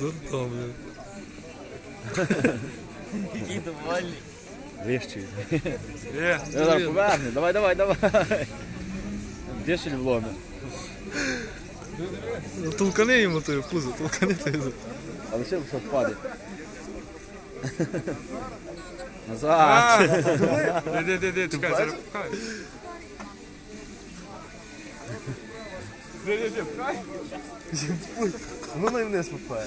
Дурдом, блядь. Який довольний. Вищий. Є, Давай, давай, давай, давай. Дешель вломи. Ну, Толкани йому тою пузо, толкани тою. А лише що впаде. Назад. Де, де, де, де, чекай, зараз пхай. Ну не вниз попає.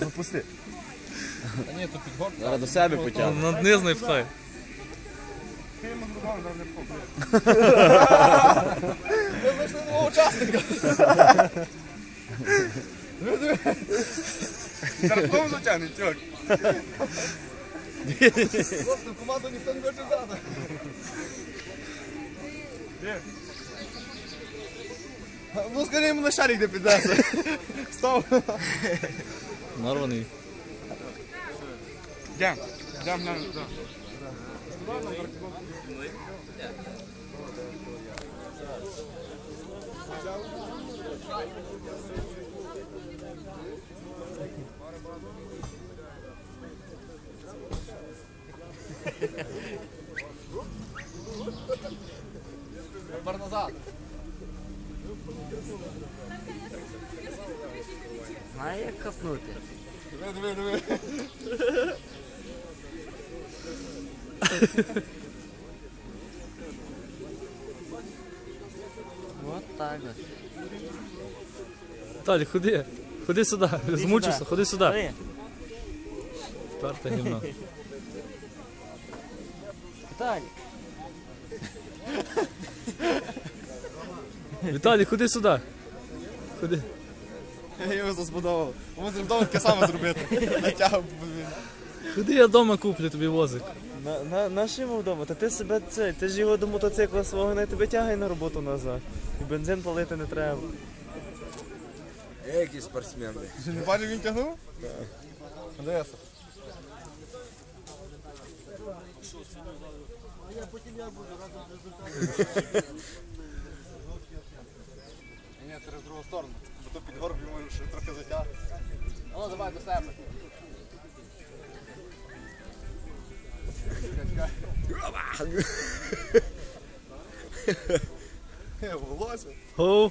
Ну пусти. А ні, то під горку. Зараз до себе потягне. На низ не пхай. Зараз кому затягне, чувак? Хлопці, команду ніхто не хоче взяти. Ну скажи йому на шарик де піднесе. Став. Нарваний. Дям, дям, дям, дям. Тепер назад. Знає як капнути. Диви, диви, диви. Вот так от. Віталій, ходи. Ходи сюди. Змучився, ходи сюди. Бери. Вперте гімна. Віталій. Віталій, ходи сюди. Ходи. Я його засподобав. Ми з вдома таке саме зробити. Натягав. Ходи, я вдома куплю тобі возик. На, на, наш йому вдома, та ти себе це, ти ж його до мотоцикла свого не тебе тягай на роботу назад. І бензин палити не треба. Який спортсмен. Ти не бачив, він тягнув? Так. Дивися. Ні, через другу сторону. Бо то під горб йому ще трохи затягне. Ну, давай до себе. Волосся. Гоу.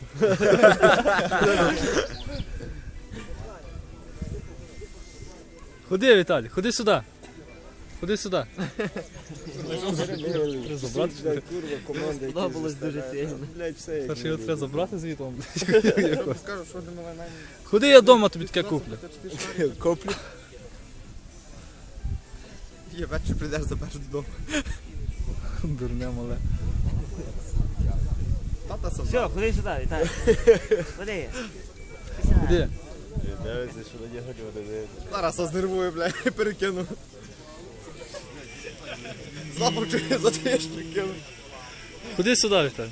Ходи, Віталій, ходи сюди. Ходи сюди. Треба забрати. Сподобалось дуже сильно. Блять, все як Перше його треба забрати звітом. Що мене. Ходи, я вдома тобі таке куплю. Коплю. Є, вечір прийдеш, забереш додому. Дурне мале. Тата. Все, ходи сюди, Віталій. Ходи. Ходи. Дивиться, що на нього люди дивляться. Зараз я знервую, бля, перекину. Злапав чи за те, що кинув. Ходи сюди, Віталій.